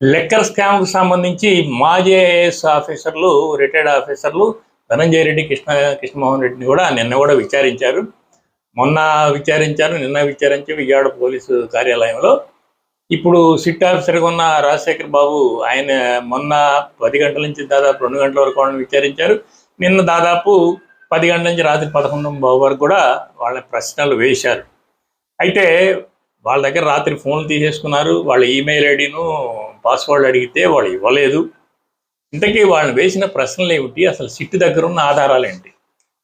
Liquor స్కామ్కు సంబంధించి మాజీ IAS ఆఫీసర్లు రిటైర్డ్ ఆఫీసర్లు ధనంజయ రెడ్డి కృష్ణ కృష్ణమోహన్ రెడ్డిని కూడా నిన్న కూడా విచారించారు. మొన్న విచారించారు నిన్న విచారించి విజయవాడ పోలీసు కార్యాలయంలో. ఇప్పుడు సిట్ ఆఫీసర్గా ఉన్న రాజశేఖర్ బాబు ఆయన మొన్న పది గంటల నుంచి దాదాపు రెండు గంటల వరకు వాళ్ళని విచారించారు. నిన్న దాదాపు పది గంటల నుంచి రాత్రి పదకొండు బాబు వరకు కూడా వాళ్ళ ప్రశ్నలు వేశారు. అయితే వాళ్ళ దగ్గర రాత్రి ఫోన్లు తీసేసుకున్నారు. వాళ్ళ ఈమెయిల్ ఐడిను పాస్వర్డ్ అడిగితే వాళ్ళు ఇవ్వలేదు. ఇంతకీ వాళ్ళని వేసిన ప్రశ్నలు ఏమిటి? అసలు సిట్ దగ్గర ఉన్న ఆధారాలు ఏంటి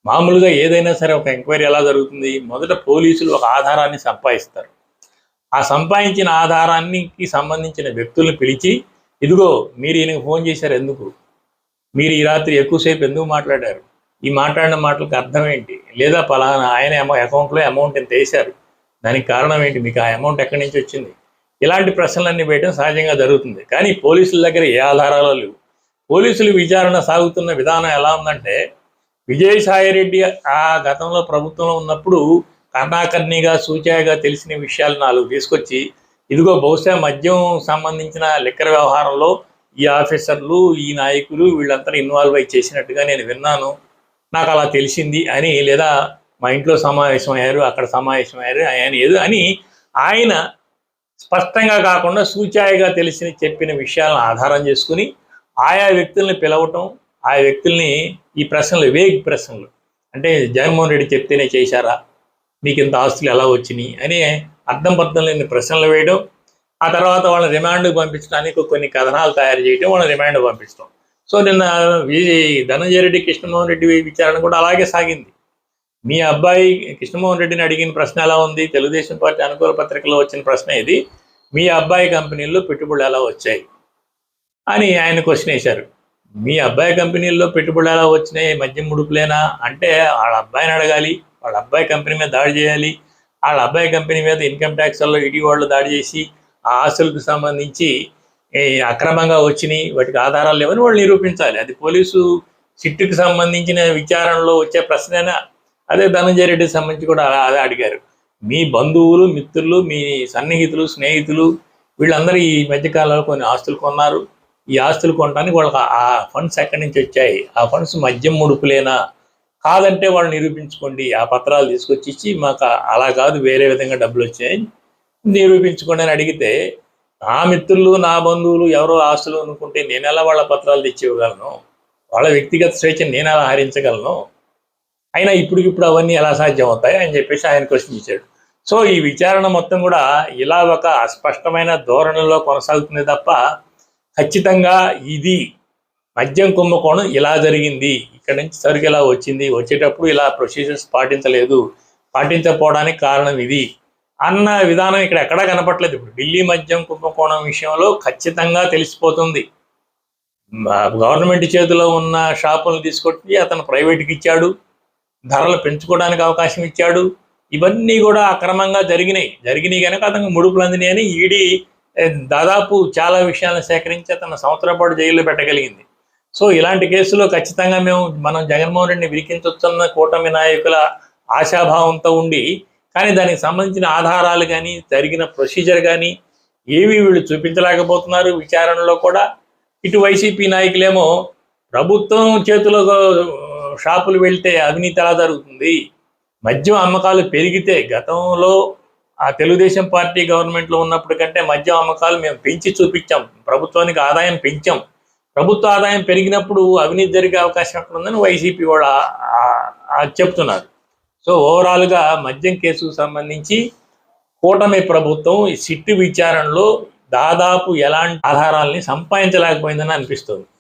మామూలుగా ఏదైనా సరే ఒక ఎంక్వైరీ ఎలా జరుగుతుంది? మొదట పోలీసులు ఒక ఆధారాన్ని సంపాదిస్తారు. ఆ సంపాదించిన ఆధారానికి సంబంధించిన వ్యక్తులను పిలిచి ఇదిగో మీరు ఈయనకి ఫోన్ చేశారు ఎందుకు? మీరు ఈ రాత్రి ఎక్కువసేపు ఎందుకు మాట్లాడారు? ఈ మాట్లాడిన మాటలకు అర్థం ఏంటి? లేదా పలానా ఆయన అకౌంట్లో అమౌంట్ ఎంత వేశారు? దానికి కారణం ఏంటి? మీకు ఆ అమౌంట్ ఎక్కడి నుంచి వచ్చింది? ఇలాంటి ప్రశ్నలన్నీ వేయడం సహజంగా జరుగుతుంది. కానీ పోలీసుల దగ్గర ఏ ఆధారాలు లేవు. పోలీసులు విచారణ సాగుతున్న విధానం ఎలా ఉందంటే విజయసాయిరెడ్డి ఆ గతంలో ప్రభుత్వంలో ఉన్నప్పుడు కర్ణాకర్ణిగా సూచాయగా తెలిసిన విషయాలు నాలుగు తీసుకొచ్చి ఇదిగో బహుశా మద్యం సంబంధించిన లిక్కర్ వ్యవహారంలో ఈ ఆఫీసర్లు ఈ నాయకులు వీళ్ళంతా ఇన్వాల్వ్ అయి చేసినట్టుగా నేను విన్నాను. నాకు అలా తెలిసింది అని లేదా మా ఇంట్లో సమావేశమయ్యారు అక్కడ సమావేశమయ్యారు ఆయన ఏదో అని ఆయన స్పష్టంగా కాకుండా సూచాయిగా తెలిసిన చెప్పిన విషయాలను ఆధారం చేసుకుని ఆయా వ్యక్తుల్ని పిలవటం ఆ వ్యక్తుల్ని ఈ ప్రశ్నలు వేగ్ ప్రశ్నలు అంటే జగన్మోహన్ రెడ్డి చెప్తేనే చేశారా మీకు ఇంత ఆస్తులు ఎలా వచ్చినాయి అని అర్థం పర్థం లేని ప్రశ్నలు వేయడం ఆ తర్వాత వాళ్ళని రిమాండ్కి పంపించడానికి కొన్ని కథనాలు తయారు చేయడం వాళ్ళని రిమాండ్ పంపించడం సో నిన్న ధనంజయ రెడ్డి కృష్ణమోహన్ రెడ్డి విచారణ కూడా అలాగే సాగింది. మీ అబ్బాయి కృష్ణమోహన్ రెడ్డిని అడిగిన ప్రశ్న ఎలా ఉంది? తెలుగుదేశం పార్టీ అనుకూల పత్రికలో వచ్చిన ప్రశ్న ఇది. మీ అబ్బాయి కంపెనీల్లో పెట్టుబడులు ఎలా వచ్చాయి? అని ఆయన క్వశ్చన్ వేశారు. మీ అబ్బాయి కంపెనీల్లో పెట్టుబడులు ఎలా వచ్చినాయి? మద్యం ముడుపులేనా? అంటే వాళ్ళ అబ్బాయిని అడగాలి. వాళ్ళ అబ్బాయి కంపెనీ మీద దాడి చేయాలి. వాళ్ళ అబ్బాయి కంపెనీ మీద ఇన్కమ్ ట్యాక్స్లో ఇటీ వాళ్ళు దాడి చేసి ఆ ఆస్తులకు సంబంధించి అక్రమంగా వచ్చినాయి. వాటికి ఆధారాలు లేవని వాళ్ళు నిరూపించాలి. అది పోలీసు సిట్టుకి సంబంధించిన విచారణలో వచ్చే ప్రశ్నైనా? అదే ధనంజయ రెడ్డికి సంబంధించి కూడా అలా- అదే అడిగారు. మీ బంధువులు మిత్రులు మీ సన్నిహితులు స్నేహితులు వీళ్ళందరూ ఈ మధ్యకాలంలో కొన్ని ఆస్తులు కొన్నారు. ఈ ఆస్తులు కొనడానికి వాళ్ళకి ఆ- ఫండ్స్ ఎక్కడి నుంచి వచ్చాయి? ఆ ఫండ్స్ మద్యం ముడుపులేనా? కాదంటే వాళ్ళు నిరూపించుకోండి. ఆ పత్రాలు తీసుకొచ్చి ఇచ్చి మాకు అలా కాదు వేరే విధంగా డబ్బులు వచ్చాయి. నిరూపించుకోండి అని అడిగితే నా మిత్రులు నా బంధువులు ఎవరో ఆస్తులు అనుకుంటే నేను ఎలా వాళ్ళ పత్రాలు తెచ్చి ఇవ్వగలను వాళ్ళ వ్యక్తిగత స్వేచ్ఛను నేను ఎలా హరించగలను? అయినా ఇప్పటికిప్పుడు అవన్నీ ఎలా సాధ్యం అవుతాయి అని చెప్పేసి ఆయన క్వశ్చన్ ఇచ్చాడు. సో ఈ విచారణ మొత్తం కూడా ఇలా ఒక అస్పష్టమైన ధోరణిలో కొనసాగుతుంది తప్ప ఖచ్చితంగా ఇది మద్యం కుంభకోణం ఇలా జరిగింది. ఇక్కడ నుంచి సరుకు ఇలా వచ్చింది? వచ్చేటప్పుడు ఇలా ప్రొసీజర్స్ పాటించలేదు. పాటించకపోవడానికి కారణం ఇది అన్న విధానం ఇక్కడ ఎక్కడా కనపట్లేదు ఇప్పుడు ఢిల్లీ మద్యం కుంభకోణం విషయంలో ఖచ్చితంగా తెలిసిపోతుంది. గవర్నమెంట్ చేతిలో ఉన్న షాపులను తీసుకొచ్చి అతను ప్రైవేట్కి ఇచ్చాడు. ధరలు పెంచుకోవడానికి అవకాశం ఇచ్చాడు. ఇవన్నీ కూడా అక్రమంగా జరిగినాయి. జరిగినాయి కనుక అతను ముడుపులు అందినాయని అని ఈడీ దాదాపు చాలా విషయాలను సేకరించి అతను సంవత్సరం పాటు జైల్లో పెట్టగలిగింది. సో ఇలాంటి కేసులో ఖచ్చితంగా మేము మనం జగన్మోహన్ రెడ్డిని విరికించొచ్చన్న కూటమి నాయకుల ఆశాభావంతో ఉండి కానీ దానికి సంబంధించిన ఆధారాలు కానీ జరిగిన ప్రొసీజర్ కానీ ఏవి వీళ్ళు చూపించలేకపోతున్నారు విచారణలో కూడా. ఇటు వైసీపీ నాయకులేమో ప్రభుత్వం చేతిలో షాపులు వెళ్తే అవినీతి ఎలా జరుగుతుంది? మద్యం అమ్మకాలు పెరిగితే గతంలో ఆ తెలుగుదేశం పార్టీ గవర్నమెంట్లో ఉన్నప్పుడు కంటే మద్యం అమ్మకాలు మేము పెంచి చూపించాం. ప్రభుత్వానికి ఆదాయం పెంచాం. ప్రభుత్వ ఆదాయం పెరిగినప్పుడు అవినీతి జరిగే అవకాశం ఎక్కడ ఉందని వైసీపీ కూడా చెప్తున్నారు. సో ఓవరాల్గా మద్యం కేసుకు సంబంధించి కూటమి ప్రభుత్వం ఈ సిట్టు విచారణలో దాదాపు ఎలాంటి ఆధారాలని సంపాదించలేకపోయిందని అనిపిస్తుంది.